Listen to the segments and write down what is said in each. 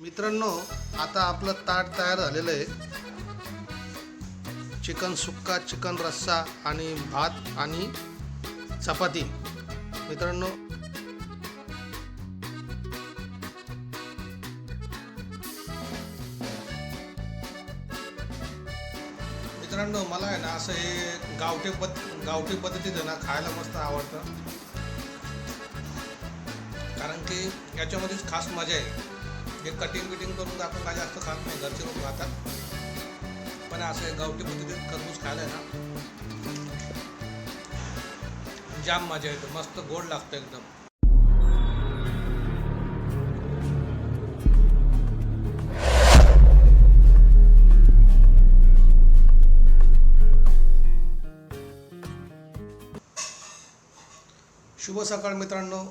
मित्रांनो आता आपलं ताट तयार झालेलं आहे. चिकन सुक्का चिकन रस्सा आणि भात आणि चपाती. मित्रांनो मित्रांनो मला आहे ना असं हे गावठी पद गावठी पद्धतीत आहे ना खायला मस्त आवडतं. कारण की याच्यामध्येच खास मजा आहे. हे कटिंग बिटिंग करून आपण काय जास्त खात नाही घरचे लोक खातात पण असं हे गावठी पद्धतीत खरबूज खायला आहे ना जाम मजा येते मस्त गोड लागतं एकदम. शुभ सकाळ मित्रांनो.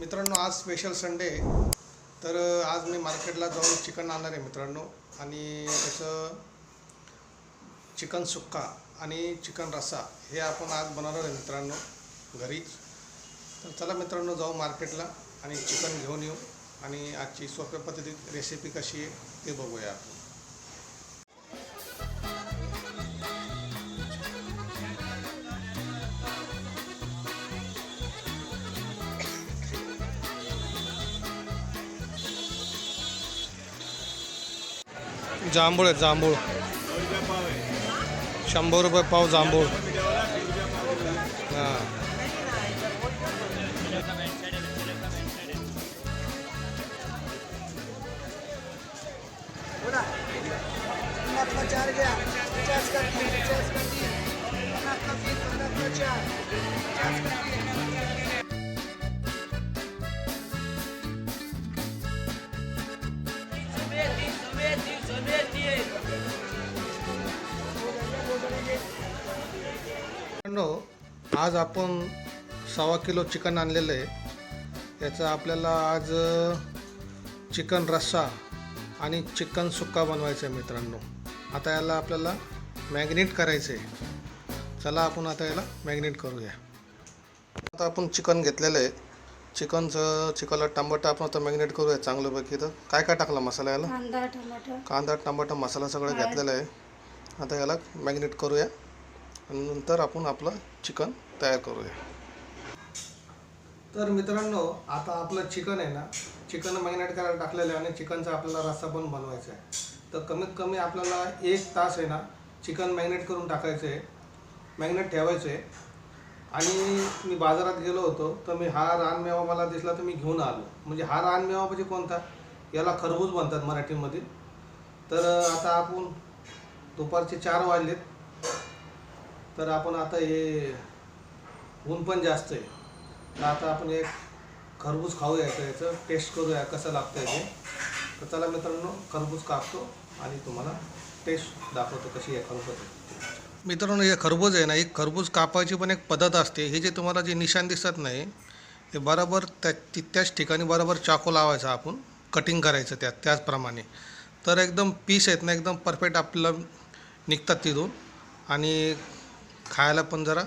मित्रांनो आज स्पेशल संडे आहे. तर आज मी मार्केटला जाऊन चिकन आणणार आहे मित्रांनो. आणि त्याचं चिकन सुक्का आणि चिकन रस्सा हे आपण आज बनवणार आहे मित्रांनो घरीच. तर चला मित्रांनो जाऊ मार्केटला आणि चिकन घेऊन येऊ. आणि आजची सोप्या पद्धतीत रेसिपी कशी आहे ते बघूया आपण. जांभूळ आहेत जांभूळ. शंभर रुपये पाव जांभूळ. हां. चार मित्रांनो आज आपण सव्वा किलो चिकन आणलेलं आहे. याचं आपल्याला आज चिकन रस्सा आणि चिकन सुक्का बनवायचं आहे मित्रांनो. आता याला आपल्याला मॅग्नेट करायचं आहे. चला आपण आता याला मॅग्नेट करूया. आता आपण चिकन घेतलेलं आहे. चिकनचं चिकनला टमाटर आपण आता मॅग्नेट करूया चांगल्यापैकी. तर काय काय टाकला मसाला याला? कांदा टमाटर. मसाला सगळं घेतलेला आहे. आता याला मॅग्नेट करूया. आणि नंतर आपण आपलं चिकन तयार करूया. तर मित्रांनो आता आपलं चिकन आहे ना चिकन मॅग्नेट करायला टाकलेलं आहे आणि चिकनचा आपल्याला रस्सा पण बनवायचा आहे. तर कमीत कमी आपल्याला एक तास आहे ना चिकन मॅग्नेट करून टाकायचं आहे मॅग्नेट ठेवायचं आहे. आणि मी बाजारात गेलो होतो तर मी हा रानमेवा मला दिसला तर मी घेऊन आलो. म्हणजे हा रानमेवा म्हणजे कोणता? याला खरबूज म्हणतात मराठीमध्ये. तर आता आपण दुपारचे चार वाजलेत. तर आपण आता हे ऊन पण जास्त आहे. तर आता आपण एक खरबूज खाऊया याचं याचं टेस्ट करूया कसं लागतं ते. तर चला मित्रांनो खरबूज कापतो आणि तुम्हाला टेस्ट दाखवतो कशी आहे खरबूज मित्रांनो हे खरबूज आहे ना एक खरबूज कापायची पण एक पद्धत असते. हे जे तुम्हाला जे निशाण दिसत नाही हे बरोबर त्या त्याच ठिकाणी बरोबर चाकू लावायचा आपण कटिंग करायचं त्यात त्याचप्रमाणे. तर एकदम पीस आहेत ना एकदम परफेक्ट आपलं निघतात तिथून. आणि खायला पण जरा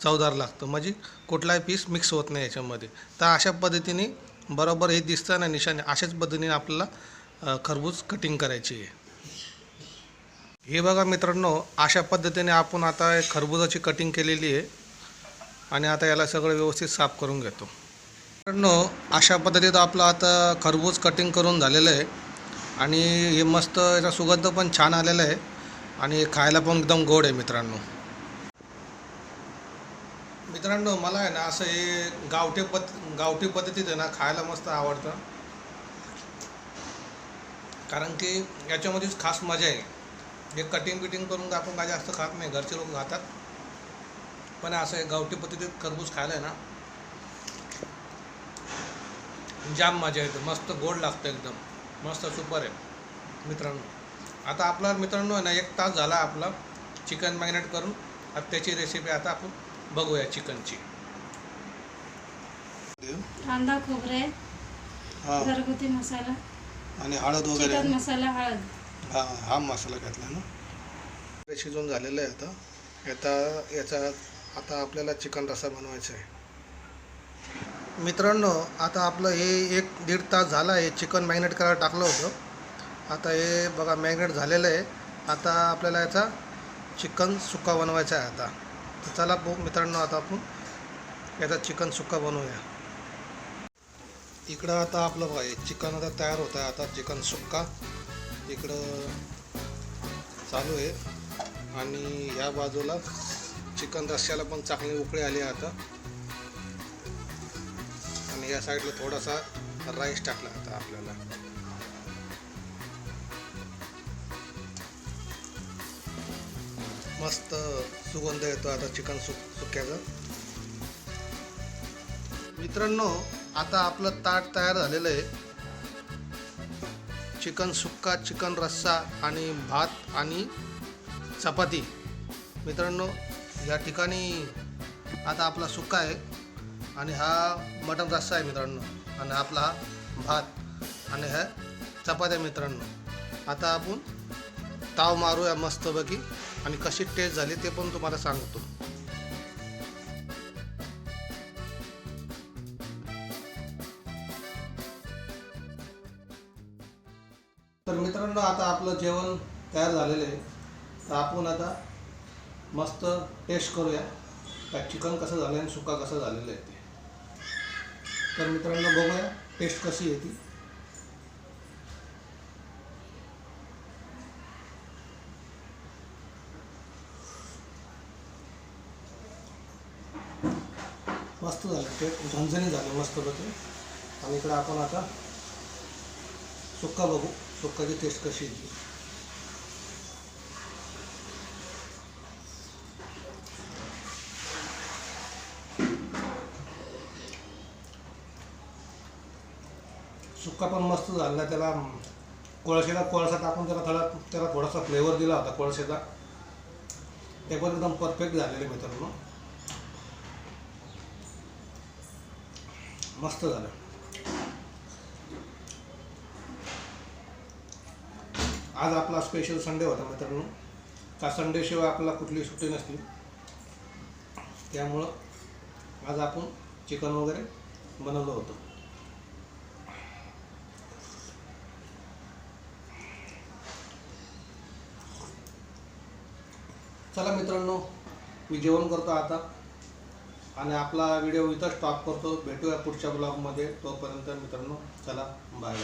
चवदार लागतं. म्हणजे कुठलाही पीस मिक्स होत नाही याच्यामध्ये. तर अशा पद्धतीने बरोबर हे दिसतं ना निशाने अशाच पद्धतीने आपल्याला खरबूज कटिंग करायची आहे. हे बघा मित्रांनो अशा पद्धतीने आपण आता एक खरबुजाची कटिंग केलेली आहे. आणि आता याला सगळं व्यवस्थित साफ करून घेतो. मित्रांनो अशा पद्धतीत आपलं आता खरबूज कटिंग करून झालेलं आहे. आणि हे मस्त याचा सुगंध पण छान आलेला आहे. आणि खायला पण एकदम गोड आहे मित्रांनो. मित्रांनो मला आहे ना असं हे गावठी पद गावठी पद्धतीत आहे ना खायला मस्त आवडतं. कारण की याच्यामध्येच खास मजा आहे. हे कटिंग बिटिंग करून आपण काय जास्त खात नाही घरचे लोक खातात. पण असं आहे गावठी पद्धतीत खरबूज खायला आहे ना जाम मजा येते. मस्त गोड लागतं एकदम. मस्त सुपर आहे मित्रांनो. आता आपला मित्रांनो आहे ना एक तास झाला आपला चिकन मॅरिनेट करून. आता त्याची रेसिपी आता आपण बघूया चिकनची. कांदा खोबरे हा. घरगुती मसाला आणि हळद चिकन मसाला हळद. हा हा मसाला घातला ना. शिजून झालेलं आहे आता. आता याचा आता आपल्याला चिकन रसा बनवायचा आहे. मित्रांनो आता आपलं हे एक दीड तास झाला आहे चिकन मॅरिनेट करायला टाकलं होतं. आता हे बघा मॅरिनेट झालेलं आहे. आता आपल्याला याचा चिकन सुक्का बनवायचा आहे आता. तर चला भाऊ मित्रांनो आता आपण याचा चिकन सुक्का बनवूया. इकडं आता आपलं बघा चिकन आता तयार होत आहे आता चिकन सुक्का. इकडं चालू आहे. आणि ह्या बाजूला चिकन रश्श्याला पण चांगली उकळी आली आहे आता. आणि या साईडला थोडासा राईस टाकला आता आपल्याला. मस्त सुगंध येतो आता चिकन सुक सुक्याचा. मित्रांनो आता आपलं ताट तयार झालेलं आहे. चिकन सुक्का चिकन रस्सा आणि भात आणि चपाती. मित्रांनो या ठिकाणी आता आपला सुक्का आहे आणि हा मटन रस्सा आहे मित्रांनो. आणि आपला हा भात आणि ह्या चपात्या मित्रांनो. आता आपण ताव मारूया मस्तपैकी. आणि कशी टेस्ट झाली ते पण तुम्हाला सांगतो. तर मित्रांनो आता आपलं जेवण तयार झालेलं आहे. तर आपण आता मस्त टेस्ट करूया. का चिकन कसं झालं आणि सुका कसं झालेलं आहे ते. तर मित्रांनो बघूया टेस्ट कशी आहे मस्त झालं ते झणझणी झालं मस्तपैकी आणि इकडं आपण आता सुक्का बघू सुक्काची टेस्ट कशी येते सुक्का पण मस्त झाला त्याला कोळशेला कोळसा टाकून त्याला थोडा त्याला थोडासा फ्लेवर दिला होता कोळशेचा. ते पण एकदम परफेक्ट झालेले मित्रांनो. मस्त झालं. आज आपला स्पेशल संडे होता मित्रांनो. का संडेशिवाय आपल्याला कुठली सुट्टी नसती. त्यामुळं आज आपण चिकन वगैरे बनवलं होतं. चला मित्रांनो मी जेवण करतो आता. आणि आपला व्हिडिओ इथं स्टॉप करतो. भेटूया पुढच्या ब्लॉगमध्ये तोपर्यंत मित्रांनो चला बाय